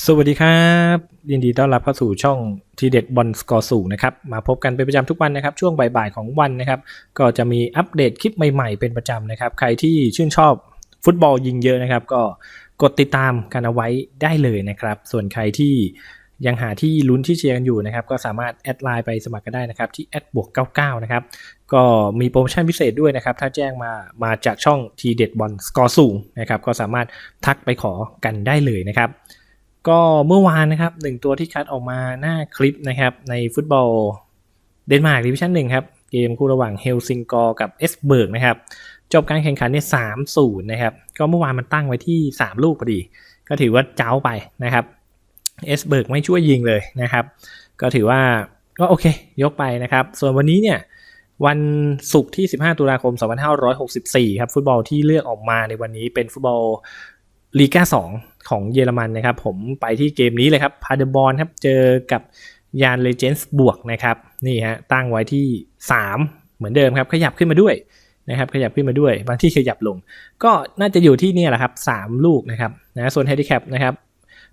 สวัสดีครับ ยินดีต้อนรับเข้าสู่ช่องทีเด็ดบอลสกอร์สูงนะครับมาพบกันเป็นประจำทุกวันนะครับ ช่วงบ่ายๆของวันนะครับ ก็จะมีอัปเดตคลิปใหม่ๆเป็นประจำนะครับ ใครที่ชื่นชอบฟุตบอลยิงเยอะนะครับ ก็กดติดตามกันเอาไว้ได้เลยนะครับ ส่วนใครที่ยังหาที่ลุ้นที่เชียร์กันอยู่นะครับ ก็สามารถแอดไลน์ไปสมัครกันได้นะครับ ที่แอดบวก99นะครับก็มีโปรโมชั่นพิเศษด้วยนะครับ ถ้าแจ้งมามาจากช่องทีเด็ดบอลสกอร์สูงนะครับ ก็สามารถทักไปขอกันได้เลยนะครับ ก็เมื่อวานนะครับหนึ่งตัวที่คัดออกมาหน้าคลิปนะครับในฟุตบอลเดนมาร์กดิวิชั่นหนึ่งครับ เกมคู่ระหว่างเฮลซิงกอร์กับเอสเบิร์กนะครับ จบการแข่งขันเนี่ยสามศูนย์นะครับ ก็เมื่อวานมันตั้งไว้ที่ 3 ลูกพอดี ก็ถือว่าเจ้าไปนะครับเอสเบิร์กไม่ช่วยยิงเลยนะครับ ก็ถือว่าก็โอเค ยกไปนะครับ ส่วนวันนี้เนี่ยวันศุกร์ที่ 15 ตุลาคม 2564 ครับ ฟุตบอลที่เลือกออกมาในวันนี้เป็นฟุตบอลลีกา2 ของเยอรมันนะครับ ผมไปที่เกมนี้เลยครับพาเดบอลครับเจอกับยานเลเจนส์บวกนะครับนี่ฮะตั้งไว้ที่ 3 เหมือนเดิมครับ ขยับขึ้นมาด้วยนะครับ ขยับขึ้นมาด้วยบางที่ขยับลง ก็น่าจะอยู่ที่นี่แหละครับ3ลูกนะครับนะส่วนเฮดิแคปนะครับ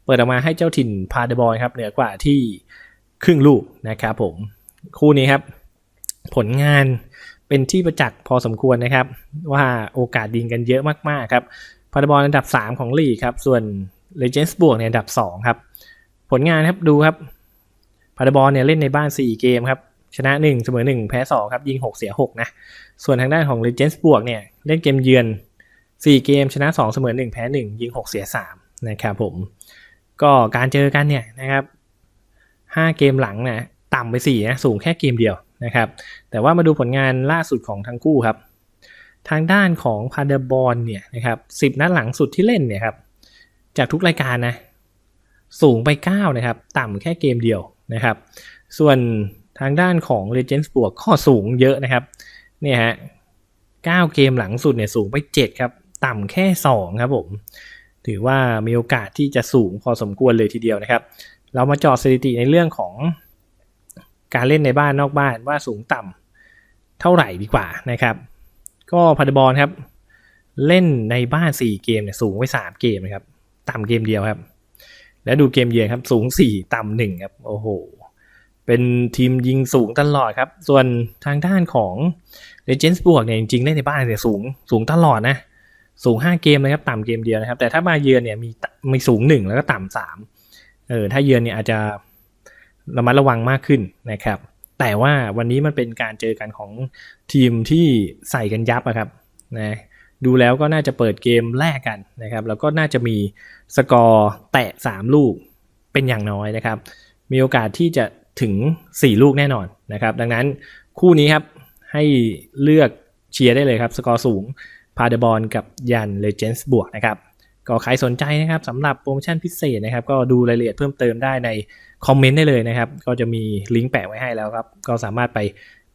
เปิดออกมาให้เจ้าถิ่นพาเดบอลครับเหนือกว่าที่ครึ่งลูกนะครับผมคู่นี้ครับ ผลงานเป็นที่ประจักษ์พอสมควรนะครับ ว่าโอกาสยิงกันเยอะมากๆครับ พาราบอลอันดับ 3 ของลีกครับ ส่วนเลเจนส์บวกเนี่ยอันดับ 2 ครับ ผลงานครับดูครับพาราบอลเนี่ยเล่นในบ้าน 4 เกมครับ ชนะ 1 เสมอ 1 แพ้ 2 ครับ ยิง 6 เสีย 6 นะ ส่วนทางด้านของเลเจนส์บวกเนี่ยเล่นเกมเยือน 4 เกม ชนะ 2 เสมอ 1 แพ้ 1 ยิง 6 เสีย 3 นะครับผม ก็การเจอกันเนี่ยนะครับ 5 เกมหลังนะต่ำไป4นะสูงแค่เกมเดียวนะครับ แต่ว่ามาดูผลงานล่าสุดของทั้งคู่ครับ ทางด้านของพาเดบอลเนี่ยนะครับสิบนัดหลังสุดที่เล่นเนี่ยครับจากทุกรายการนะสูงไป 9 นะครับ ต่ำแค่เกมเดียวนะครับ ส่วนทางด้านของ Legends บวกข้อสูงเยอะนะครับเนี่ยฮะ9เกมหลังสุดเนี่ยสูงไป 7 ครับ ต่ำแค่ 2 ครับผม ถือว่ามีโอกาสที่จะสูงพอสมควรเลยทีเดียวนะครับ เรามาจอดสถิติในเรื่องของการเล่นในบ้านนอกบ้านว่าสูงต่ำเท่าไหร่ดีกว่านะครับ ก็พาดบอลครับ เล่นในบ้าน 4 เกมเนี่ยสูงไป3เกมนะครับ ต่ำเกมเดียวครับ แล้วดูเกมเยือนครับ สูง 4 ต่ำหนึ่งครับ โอ้โห เป็นทีมยิงสูงตลอดครับ ส่วนทางด้านของเลเจนส์บวกเนี่ยจริงๆเล่นในบ้านเนี่ยสูงสูงตลอดนะสูง 5 เกมเลยครับ ต่ำเกมเดียวนะครับ แต่ถ้ามาเยือนเนี่ยมีมีสูง 1 แล้วก็ต่ำสามเออถ้าเยือนเนี่ยอาจจะระมัดระวังมากขึ้นนะครับ แต่ว่าวันนี้มันเป็นการเจอกันของทีมที่ใส่กันยับอะครับนะดูแล้วก็น่าจะเปิดเกมแรกกันนะครับ แล้วก็น่าจะมีสกอร์แตะ 3 ลูกเป็นอย่างน้อยนะครับ มีโอกาสที่จะถึง 4 ลูกแน่นอนนะครับ ดังนั้นคู่นี้ครับให้เลือกเชียร์ได้เลยครับ สกอร์สูงพาเดบอลกับยันเลเจนส์บวกนะครับ ก็ใครสนใจนะครับสำหรับโปรโมชั่นพิเศษนะครับ ก็ดูรายละเอียดเพิ่มเติมได้ในคอมเมนต์ได้เลยนะครับ ก็จะมีลิงก์แปะไว้ให้แล้วครับ ก็สามารถไป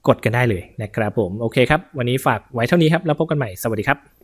กดกันได้เลยนะครับผม โอเคครับ วันนี้ฝากไว้เท่านี้ครับ แล้วพบกันใหม่ สวัสดีครับ